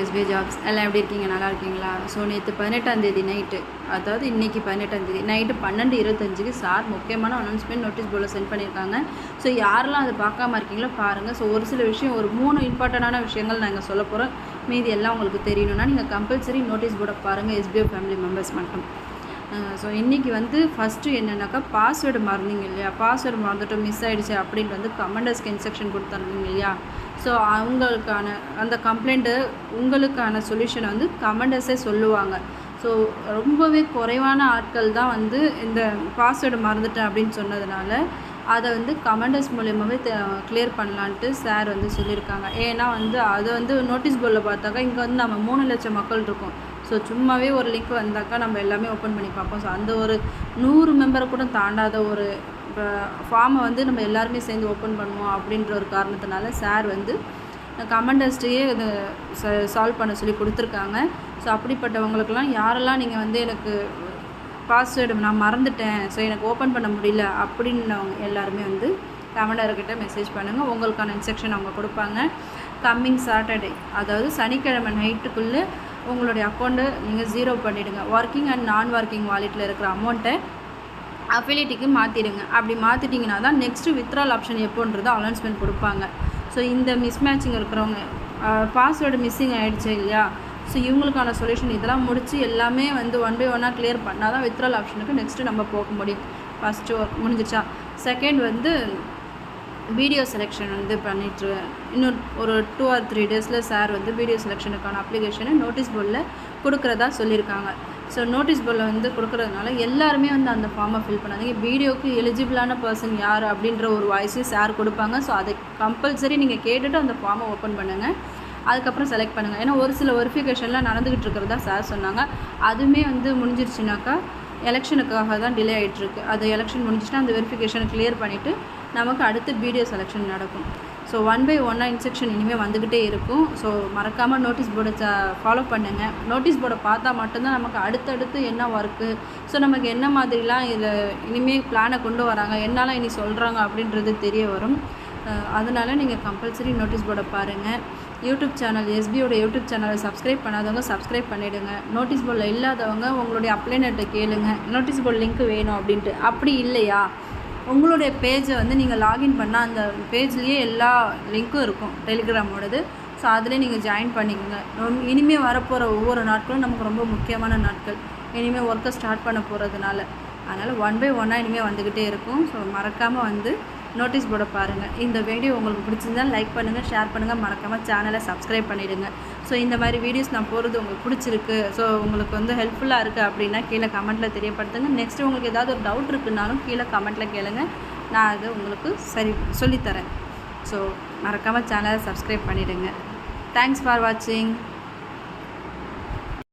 SP jobs எல்லாம் எப்படி இருக்கீங்க? நல்லா இருக்கீங்களா? ஸோ நேற்று பதினெட்டாந்தேதி நைட்டு அதாவது இன்றைக்கி பதினெட்டாந்தேதி நைட்டு பன்னெண்டு இருபத்தஞ்சுக்கு சார் முக்கியமான அனௌன்ஸ்மெண்ட் நோட்டீஸ் போர்டில் சென்ட் பண்ணியிருக்காங்க. ஸோ யாரெல்லாம் அதை பார்க்காம இருக்கீங்களோ பாருங்கள் ஸோ ஒரு சில விஷயம் ஒரு மூணு இம்பார்ட்டண்ட்டான விஷயங்கள் நாங்கள் சொல்ல போகிறோம் மீதி எல்லாம் உங்களுக்கு தெரியணும்னா நீங்கள் கம்பல்சரி நோட்டீஸ் போர்டை பாருங்கள் எஸ்பிஓ ஃபேமிலி மெம்பர்ஸ் மட்டும். ஸோ இன்றைக்கி வந்து ஃபஸ்ட்டு என்னென்னாக்கா பாஸ்வேர்டு மறந்தீங்க இல்லையா? பாஸ்வேர்டு மறந்துட்டு மிஸ் ஆகிடுச்சு அப்படின்ட்டு வந்து கமெண்டர்ஸ்க்கு இன்ஸ்ட்ரக்ஷன் கொடுத்துருந்தீங்க இல்லையா? ஸோ அவங்களுக்கான அந்த கம்ப்ளைண்ட்டு உங்களுக்கான சொல்யூஷனை வந்து கமெண்டர்ஸே சொல்லுவாங்க. ஸோ ரொம்பவே குறைவான ஆட்கள் தான் வந்து இந்த பாஸ்வேர்டு மறந்துட்டேன் அப்படின்னு சொன்னதுனால அதை வந்து கமெண்டர்ஸ் மூலியமாகவே கிளியர் பண்ணலான்ட்டு சார் வந்து சொல்லியிருக்காங்க. ஏன்னா வந்து அதை வந்து நோட்டீஸ் போர்டில் பார்த்தாக்கா இங்கே வந்து நம்ம மூணு லட்சம் மக்கள் இருக்கோம். ஸோ சும்மாவே ஒரு லிங்க் வந்தாக்கா நம்ம எல்லாமே ஓப்பன் பண்ணி பார்ப்போம். ஸோ அந்த ஒரு நூறு மெம்பரை கூட தாண்டாத ஒரு ஃபார்மை வந்து நம்ம எல்லாருமே சேர்ந்து ஓப்பன் பண்ணுவோம் அப்படின்ற ஒரு காரணத்தினால சார் வந்து கமெண்டர்ஸ்டையே இது சால்வ் பண்ண சொல்லி கொடுத்துருக்காங்க. ஸோ அப்படிப்பட்டவங்களுக்கெல்லாம் யாரெல்லாம் நீங்கள் வந்து எனக்கு பாஸ்வேர்டு நான் மறந்துட்டேன் ஸோ எனக்கு ஓப்பன் பண்ண முடியல அப்படின்னவங்க எல்லாருமே வந்து கமெண்டர்கிட்ட மெசேஜ் பண்ணுங்கள் உங்களுக்கான இன்ஸ்ட்ரக்ஷன் அவங்க கொடுப்பாங்க. கம்மிங் சாட்டர்டே அதாவது சனிக்கிழமை நைட்டுக்குள்ளே உங்களுடைய அக்கௌண்ட்டை நீங்கள் ஜீரோ பண்ணிவிடுங்க ஒர்க்கிங் அண்ட் நான் ஒர்க்கிங் வாலெட்டில் இருக்கிற அமௌண்ட்டை அஃபிலிட்டிக்கு மாற்றிடுங்க அப்படி மாற்றிட்டிங்கன்னா தான் நெக்ஸ்ட்டு வித்ரால் ஆப்ஷன் எப்போன்றது அனௌன்ஸ்மெண்ட் கொடுப்பாங்க. ஸோ இந்த மிஸ்மேட்சிங் இருக்கிறவங்க பாஸ்வேர்டு மிஸ்ஸிங் ஆகிடுச்சு இல்லையா? ஸோ இவங்களுக்கான சொல்யூஷன் இதெல்லாம் முடித்து எல்லாமே வந்து ஒன் பை ஒன்னாக கிளியர் பண்ணால் தான் வித்ரால் ஆப்ஷனுக்கு நெக்ஸ்ட்டு நம்ம போக முடியும். ஃபஸ்ட்டு ஒர்க் முடிஞ்சிச்சா? செகண்ட் வந்து வீடியோ செலெக்ஷன் வந்து பண்ணிட்டு இன்னும் ஒரு டூ ஆர் த்ரீ டேஸில் சார் வந்து வீடியோ செலெக்ஷனுக்கான அப்ளிகேஷனை நோட்டீஸ் போர்டில் கொடுக்குறதா சொல்லியிருக்காங்க. ஸோ நோட்டீஸ் போர்டில் வந்து கொடுக்குறதுனால எல்லாருமே வந்து அந்த ஃபார்மை ஃபில் பண்ணாதீங்க. வீடியோக்கு எலிஜிபிளான பர்சன் யார் அப்படின்ற ஒரு வாய்ஸையும் சார் கொடுப்பாங்க. ஸோ அதை கம்பல்சரி நீங்கள் கேட்டுட்டு அந்த ஃபார்மை ஓப்பன் பண்ணுங்கள் அதுக்கப்புறம் செலக்ட் பண்ணுங்கள் ஏன்னா ஒரு சில வெரிஃபிகேஷன்லாம் நடந்துக்கிட்டு இருக்கிறதா சார் சொன்னாங்க. அதுவுமே வந்து முடிஞ்சிருச்சுனாக்கா எலெக்ஷனுக்காக தான் டிலே ஆகிட்டுருக்கு அது எலெக்ஷன் முடிஞ்சிச்சுன்னா அந்த வெரிஃபிகேஷனை கிளியர் பண்ணிவிட்டு நமக்கு அடுத்து வீடியோ செலெக்ஷன் நடக்கும். ஸோ ஒன் பை ஒன்னாக இன்ஸ்ட்ரக்ஷன் இனிமேல் வந்துக்கிட்டே இருக்கும். ஸோ மறக்காமல் நோட்டீஸ் போர்டை ஃபாலோ பண்ணுங்கள் நோட்டீஸ் போர்டை பார்த்தா மட்டும்தான் நமக்கு அடுத்தடுத்து என்ன ஒர்க்கு ஸோ நமக்கு என்ன மாதிரிலாம் இதில் இனிமேல் பிளானை கொண்டு வராங்க? என்னெல்லாம் இனி சொல்கிறாங்க அப்படின்றது தெரிய வரும். அதனால் நீங்கள் கம்பல்சரி நோட்டீஸ் போர்டை பாருங்கள் யூடியூப் சேனல் எஸ்பியோட யூடியூப் சேனலை சப்ஸ்கிரைப் பண்ணாதவங்க சப்ஸ்கிரைப் பண்ணிவிடுங்க நோட்டீஸ் போர்டில் இல்லாதவங்க உங்களுடைய அப்ளைனர்கிட்ட கேளுங்க. நோட்டீஸ் போர்டு லிங்க் வேணும் அப்படின்ட்டு. அப்படி இல்லையா? உங்களுடைய பேஜை வந்து நீங்கள் லாகின் பண்ணால் அந்த பேஜ்லேயே எல்லா லிங்க்கும் இருக்கும் டெலிகிராமோடது ஸோ அதிலே நீங்கள் ஜாயின் பண்ணிக்கோங்க. இனிமேல் வரப்போகிற ஒவ்வொரு நாட்களும் நமக்கு ரொம்ப முக்கியமான நாட்கள். இனிமேல் ஒர்க்கை ஸ்டார்ட் பண்ண போகிறதுனால அதனால் ஒன் பை ஒன்னாக இனிமேல் வந்துக்கிட்டே இருக்கும். ஸோ மறக்காமல் வந்து நோட்டீஸ் போர்டை பாருங்கள் இந்த வீடியோ உங்களுக்கு பிடிச்சிருந்தால் லைக் பண்ணுங்கள் ஷேர் பண்ணுங்கள் மறக்காமல் சேனலை சப்ஸ்கிரைப் பண்ணிவிடுங்க ஸோ இந்த மாதிரி வீடியோஸ் நான் போகிறது உங்களுக்கு பிடிச்சிருக்கு. ஸோ உங்களுக்கு வந்து ஹெல்ப்ஃபுல்லாக இருக்குது அப்படின்னா கீழே கமெண்ட்டில் தெரியப்படுத்துங்க. நெக்ஸ்ட்டு உங்களுக்கு ஏதாவது ஒரு டவுட் இருக்குனாலும் கீழே கமெண்ட்டில் கேளுங்க. நான் அது உங்களுக்கு சரி சொல்லித்தரேன். ஸோ மறக்காமல் சேனலை சப்ஸ்கிரைப் பண்ணிவிடுங்க தேங்க்ஸ் ஃபார் வாட்சிங்